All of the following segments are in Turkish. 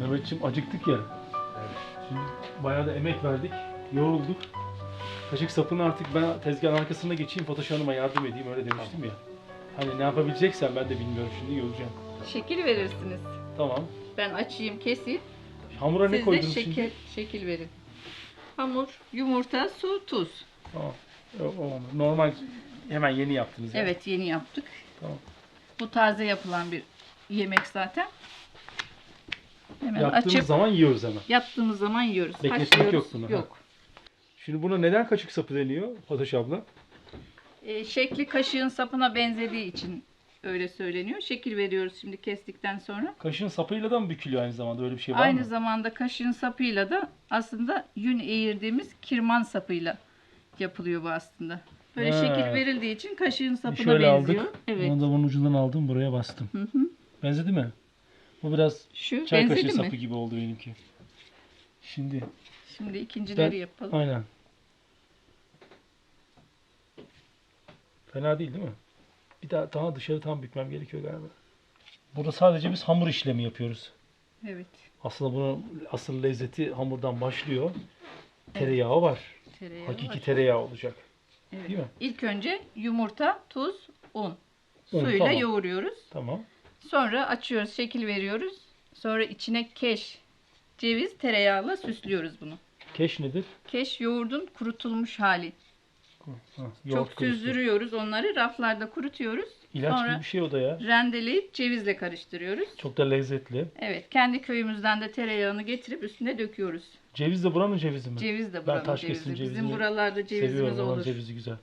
Mehmetciğim acıktık ya. Şimdi bayağı da emek verdik. Yorulduk. Kaşık sapını artık ben tezgahın arkasına geçeyim Fatoş Hanım'a yardım edeyim öyle demiştim ya. Hani ne yapabileceksen ben de bilmiyorum şimdi göreceğim. Şekil verirsiniz. Tamam. Ben açayım, keseyim. Hamura ne Siz de koydun şekil, şimdi? şekil verin. Hamur, yumurta, su, tuz. Tamam. O, o, normal hemen yeni yaptınız. yani. Evet yeni yaptık. Tamam. Bu taze yapılan bir yemek zaten. Hemen Yaptığımız açıp zaman yiyoruz hemen. yaptığımız zaman yiyoruz. Bekletmek Haşlıyoruz. yok buna, ha. Yok. Şimdi buna neden kaşık sapı deniyor Fatoş abla? Ee, şekli kaşığın sapına benzediği için öyle söyleniyor. Şekil veriyoruz şimdi kestikten sonra. Kaşığın sapıyla da mı bükülüyor aynı zamanda öyle bir şey var Aynı mı? zamanda kaşığın sapıyla da aslında yün eğirdiğimiz kirman sapıyla yapılıyor bu aslında. Böyle Ha. şekil verildiği için kaşığın sapına Şöyle benziyor. aldık. Evet. Onu da bunun ucundan aldım buraya bastım. Hı hı. Benzedi mi? Bu biraz Şu çay kaşığı benzedi sapı mi? gibi oldu benimki. Şimdi Şimdi ikincileri Ben- yapalım. aynen. Fena değil değil mi? Bir daha daha dışarı tam bükmem gerekiyor galiba. Burada sadece biz hamur işlemi yapıyoruz. Evet. Aslında bunun asıl lezzeti hamurdan başlıyor. Tereyağı var. Tereyağı Hakiki var. tereyağı olacak. Evet. Değil mi? İlk önce yumurta, tuz, un. Un, Suyla tamam. yoğuruyoruz. Tamam. Sonra açıyoruz, şekil veriyoruz. Sonra içine keş, ceviz, tereyağıyla süslüyoruz bunu. Keş nedir? Keş yoğurdun kurutulmuş hali. Ha, Çok kurusu. süzdürüyoruz onları. Raflarda kurutuyoruz. İlaç Sonra gibi bir şey o da ya. rendeleyip cevizle karıştırıyoruz. Çok da lezzetli. Evet, kendi köyümüzden de tereyağını getirip üstüne döküyoruz. Ceviz de buranın cevizi mi? Ceviz de Ben buranın taş cevizi. kesim Bizim cevizini buralarda cevizimiz Seviyorum olur. cevizi güzel.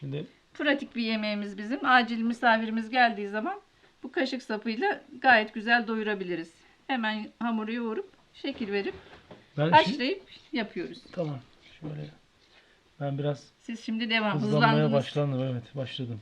Şimdi Pratik bir yemeğimiz bizim. Acil misafirimiz geldiği zaman bu kaşık sapıyla gayet güzel doyurabiliriz. Hemen hamuru yoğurup şekil verip ben haşlayıp yapıyoruz. tamam şöyle ben biraz Siz şimdi devam hızlanmaya hızlandınız. başladım evet başladım.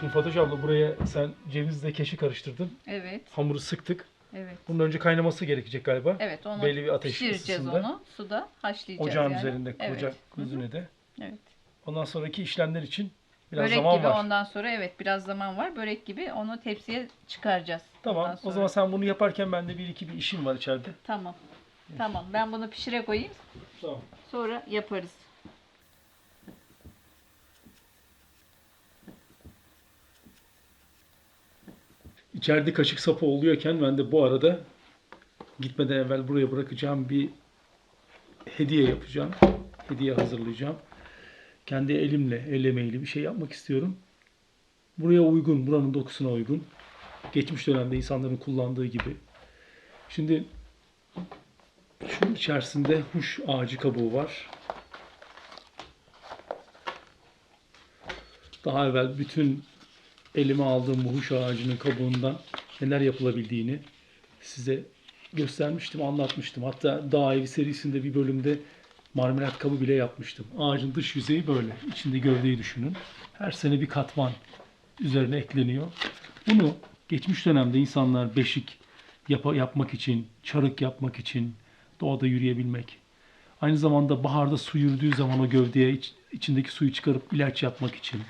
Şimdi Fatoş abla buraya sen cevizle keşi karıştırdın. Evet, Hamuru sıktık. evet. Bunun önce kaynaması gerekecek galiba. Evet, onu Belli bir ateş pişireceğiz ısısında. onu. Suda haşlayacağız Ocağın yani. üzerinde Evet. koca Hı hı. kuzinede. Evet. Ondan sonraki işlemler için biraz Börek zaman gibi var. ondan sonra evet biraz zaman var. Börek gibi onu tepsiye çıkaracağız. Tamam. ondan O sonra. zaman sen bunu yaparken ben de bir iki bir işim var içeride. Tamam. Tamam. Ben bunu pişire koyayım. Tamam. Sonra yaparız. İçeride kaşık sapı oluyorken ben de bu arada gitmeden evvel buraya bırakacağım bir hediye yapacağım. Hediye hazırlayacağım. Kendi elimle, el emeğiyle bir şey yapmak istiyorum. Buraya uygun, buranın dokusuna uygun. Geçmiş dönemde insanların kullandığı gibi. Şimdi şunun içerisinde huş ağacı kabuğu var. Daha evvel bütün elime aldığım bu huş ağacının kabuğundan neler yapılabildiğini size göstermiştim, anlatmıştım. Hatta Dağ Evi serisinde bir bölümde marmelat kabı bile yapmıştım. Ağacın dış yüzeyi böyle. İçinde gövdeyi düşünün. Her sene bir katman üzerine ekleniyor. Bunu geçmiş dönemde insanlar beşik yapa- yapmak için, çarık yapmak için, doğada yürüyebilmek. Aynı zamanda baharda su yürüdüğü zaman o gövdeye iç- içindeki suyu çıkarıp ilaç yapmak için,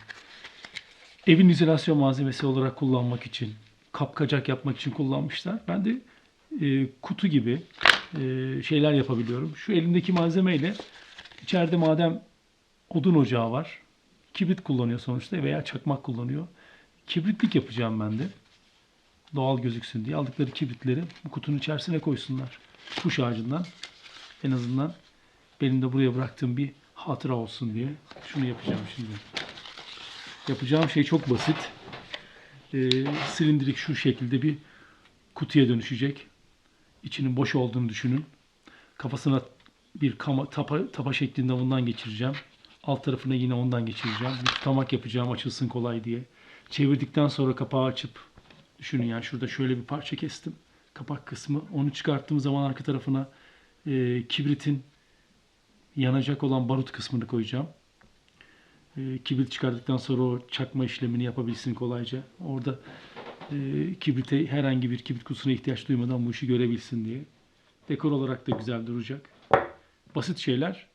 evin izolasyon malzemesi olarak kullanmak için, kapkacak yapmak için kullanmışlar. Ben de e, kutu gibi e, şeyler yapabiliyorum. Şu elimdeki malzemeyle içeride madem odun ocağı var, kibrit kullanıyor sonuçta veya çakmak kullanıyor. Kibritlik yapacağım ben de. Doğal gözüksün diye aldıkları kibritleri bu kutunun içerisine koysunlar. Kuş ağacından en azından benim de buraya bıraktığım bir hatıra olsun diye şunu yapacağım şimdi. Yapacağım şey çok basit. Ee, silindirik şu şekilde bir kutuya dönüşecek. İçinin boş olduğunu düşünün. Kafasına bir kama, tapa, tapa şeklinde ondan geçireceğim. Alt tarafına yine ondan geçireceğim. Bir tutamak yapacağım açılsın kolay diye. Çevirdikten sonra kapağı açıp düşünün yani şurada şöyle bir parça kestim. kapak kısmı. Onu çıkarttığım zaman arka tarafına e, kibritin yanacak olan barut kısmını koyacağım. E, kibrit çıkardıktan sonra o çakma işlemini yapabilsin kolayca. Orada e, kibrite herhangi bir kibrit kutusuna ihtiyaç duymadan bu işi görebilsin diye. Dekor olarak da güzel duracak. Basit şeyler.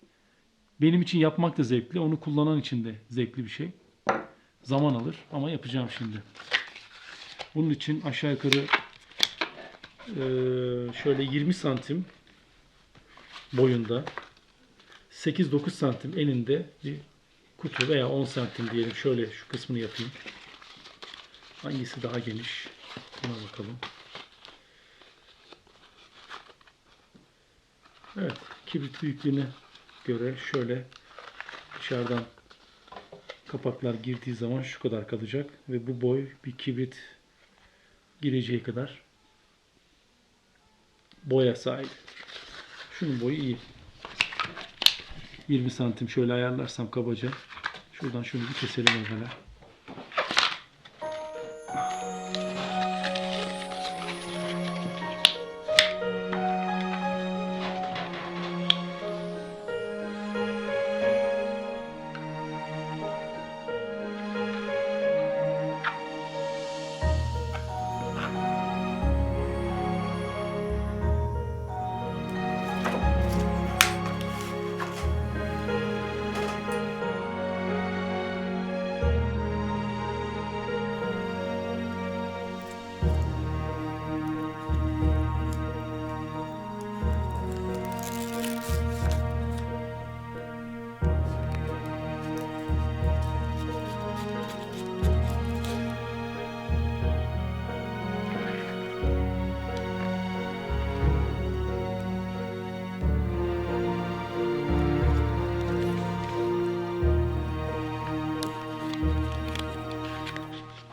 Benim için yapmak da zevkli. Onu kullanan için de zevkli bir şey. Zaman alır ama yapacağım şimdi. Bunun için aşağı yukarı eee, şöyle 20 santim boyunda 8-9 santim eninde bir kutu veya 10 santim diyelim. Şöyle şu kısmını yapayım. Hangisi daha geniş? Buna bakalım. Evet, kibrit büyüklüğüne göre şöyle dışarıdan kapaklar girdiği zaman şu kadar kalacak ve bu boy bir kibrit gireceği kadar boya sahip. Şunun boyu iyi. 20 santim şöyle ayarlarsam kabaca. Şuradan şunu bir keselim evvela.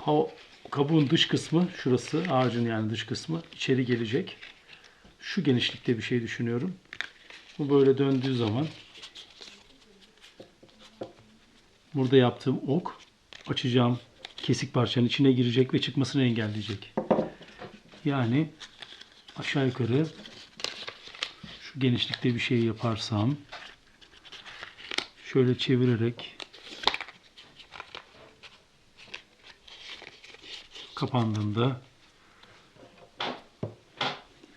Ha, kabuğun dış kısmı şurası ağacın yani dış kısmı içeri gelecek. Şu genişlikte bir şey düşünüyorum. Bu böyle döndüğü zaman burada yaptığım ok açacağım kesik parçanın içine girecek ve çıkmasını engelleyecek. Yani aşağı yukarı şu genişlikte bir şey yaparsam şöyle çevirerek kapandığında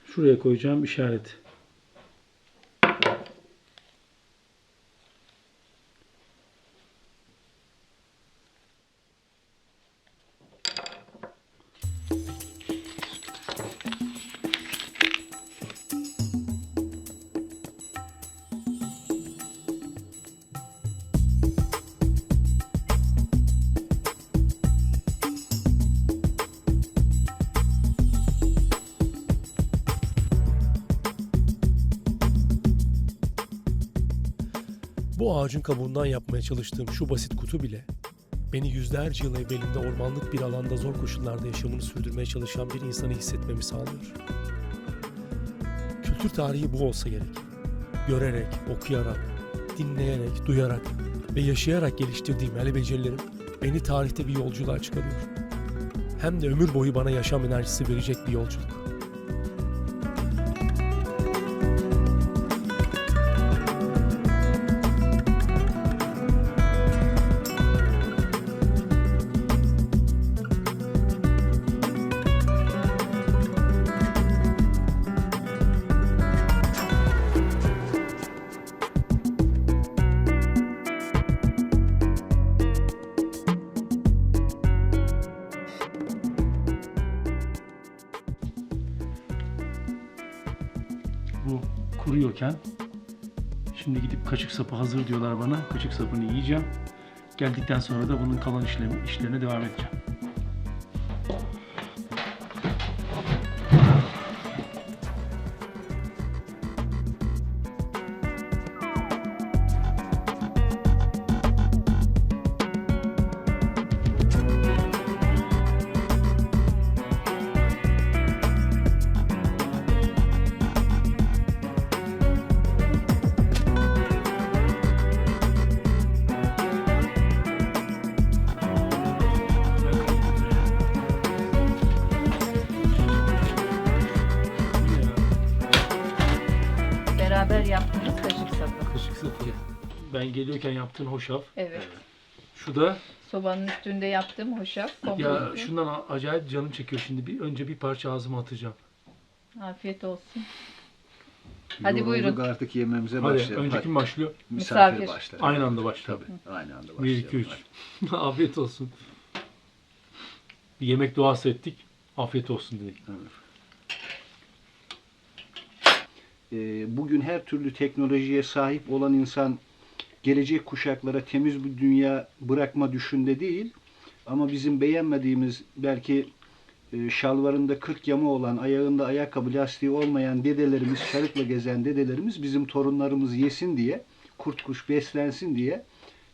şuraya koyacağım işaret. Bu ağacın kabuğundan yapmaya çalıştığım şu basit kutu bile beni yüzlerce yıl evvelinde ormanlık bir alanda zor koşullarda yaşamını sürdürmeye çalışan bir insanı hissetmemi sağlıyor. Kültür tarihi bu olsa gerek. Görerek, okuyarak, dinleyerek, duyarak ve yaşayarak geliştirdiğim el becerilerim beni tarihte bir yolculuğa çıkarıyor. Hem de ömür boyu bana yaşam enerjisi verecek bir yolculuk. Bu kuruyorken şimdi gidip kaşık sapı hazır diyorlar bana. Kaşık sapını yiyeceğim. Geldikten sonra da bunun kalan işlerine devam edeceğim. Ben geliyorken yaptığın hoşaf. Evet. Şu da Sobanın üstünde yaptığım hoşaf. ya kompostu. şundan a- acayip canım çekiyor şimdi. Bir önce bir parça ağzıma atacağım. Afiyet olsun. Hadi Yorulduk buyurun. artık yememize Hadi başlayalım. önce Hadi. kim başlıyor? Misafir, Misafir. başlar. Aynı anda başla. Tabii. Aynı anda 1 başlayalım. 2 3. hadi. Afiyet olsun. Bir yemek duası ettik. Afiyet olsun dedik. Ee, bugün her türlü teknolojiye sahip olan insan gelecek kuşaklara temiz bir dünya bırakma düşünde değil. Ama bizim beğenmediğimiz belki e, şalvarında 40 yama olan, ayağında ayakkabı lastiği olmayan dedelerimiz, şarıkla gezen dedelerimiz bizim torunlarımız yesin diye, kurt kuş beslensin diye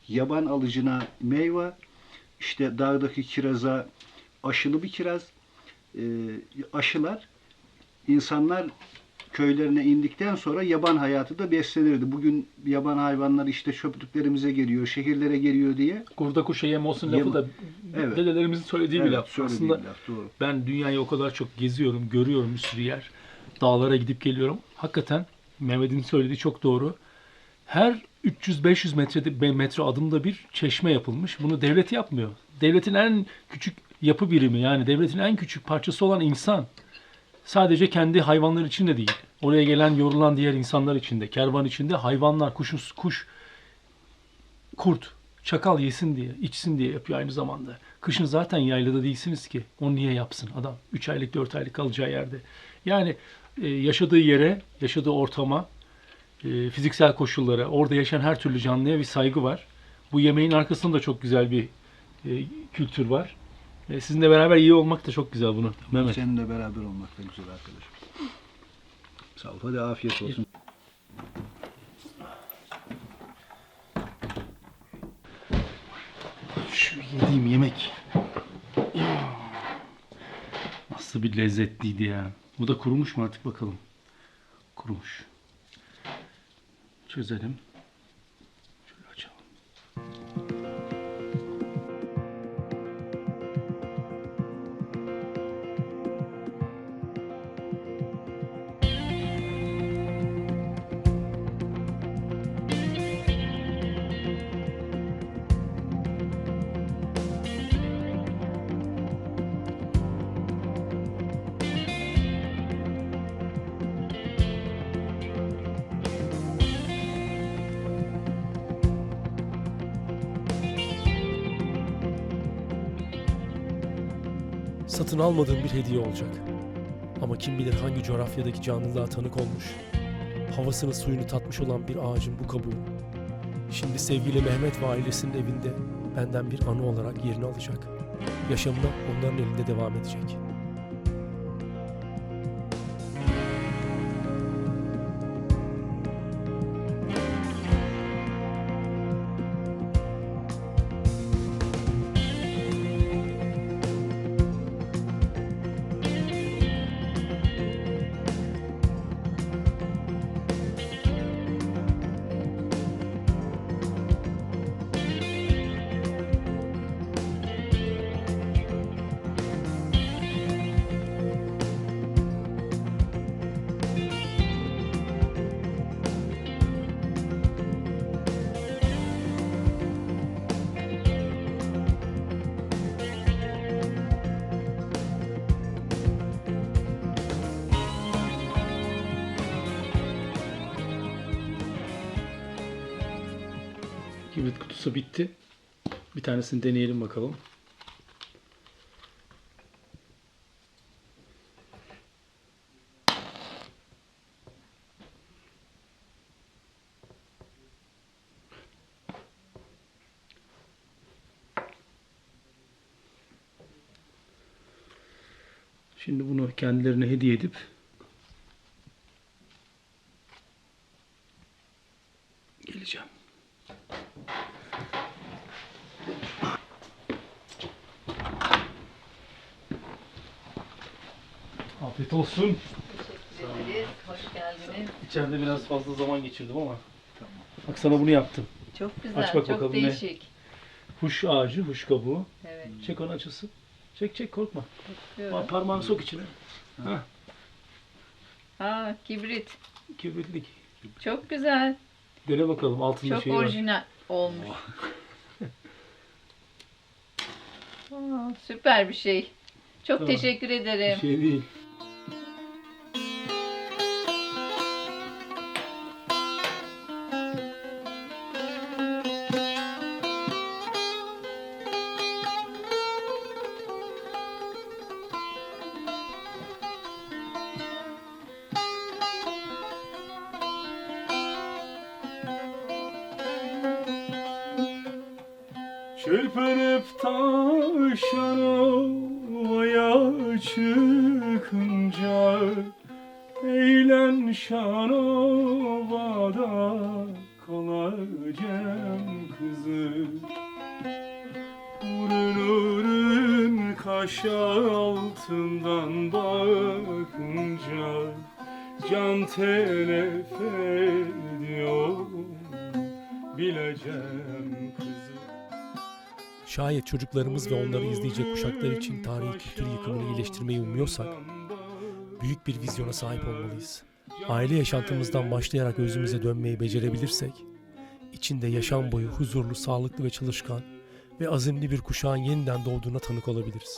yaban alıcına meyve, işte dağdaki kiraza aşılı bir kiraz, e, aşılar insanlar köylerine indikten sonra yaban hayatı da beslenirdi. Bugün yaban hayvanlar işte çöplüklerimize geliyor, şehirlere geliyor diye. Kurda kuşa yem olsun lafı da Evet. dedelerimizin söylediği bir Evet, laf. söylediğim Aslında laf, doğru. ben dünyayı o kadar çok geziyorum, görüyorum bir sürü yer. Dağlara gidip geliyorum. Hakikaten Mehmet'in söylediği çok doğru. Her 300-500 metrede metre adımda bir çeşme yapılmış. Bunu devlet yapmıyor. Devletin en küçük yapı birimi yani devletin en küçük parçası olan insan. Sadece kendi hayvanlar için de değil. Oraya gelen yorulan diğer insanlar için de. Kervan içinde hayvanlar, kuşun, kuş, kurt, çakal yesin diye, içsin diye yapıyor aynı zamanda. Kışın zaten yaylada değilsiniz ki. Onu niye yapsın adam? 3 aylık, 4 aylık kalacağı yerde. Yani e, yaşadığı yere, yaşadığı ortama, e, fiziksel koşullara, orada yaşayan her türlü canlıya bir saygı var. Bu yemeğin arkasında da çok güzel bir e, kültür var. E, sizinle beraber iyi olmak da çok güzel bunu. Mehmet. Seninle beraber olmak da güzel arkadaşım. Sağ ol. Hadi afiyet olsun. Şu yediğim yemek. Nasıl bir lezzetliydi ya. Bu da kurumuş mu artık bakalım. Kurumuş. Çözelim. Satın almadığım bir hediye olacak. Ama kim bilir hangi coğrafyadaki canlılığa tanık olmuş. Havasını suyunu tatmış olan bir ağacın bu kabuğu. Şimdi sevgili Mehmet ve ailesinin evinde benden bir anı olarak yerini alacak. Yaşamına onların elinde devam edecek. Kibrit kutusu bitti. Bir tanesini deneyelim bakalım. Şimdi bunu kendilerine hediye edip Afiyet olsun. Teşekkür ederiz. Hoş geldiniz. İçeride biraz fazla zaman geçirdim ama. Bak sana bunu yaptım. Çok güzel, Aç bak çok bakalım ne? değişik. Huş ağacı, huş kabuğu. Evet, Çek onu açılsın. Çek çek korkma. bakıyorum. Parmağını sok içine. Ha, Ha, kibrit. kibritlik. Çok güzel. Dene bakalım altında Çok şey var. orijinal olmuş. Aa, süper bir şey. Çok Tamam. teşekkür Bir ederim. şey değil. Ovaya çıkınca Eğlen şanovada kalacağım kızı. Urun urun kaş altından bakınca Can telef ediyor. Bileceğim kızı Şayet çocuklarımız ve onları izleyecek kuşaklar için tarihi kültür yıkımını iyileştirmeyi umuyorsak, büyük bir vizyona sahip olmalıyız. Aile yaşantımızdan başlayarak özümüze dönmeyi becerebilirsek, içinde yaşam boyu huzurlu, sağlıklı ve çalışkan ve azimli bir kuşağın yeniden doğduğuna tanık olabiliriz.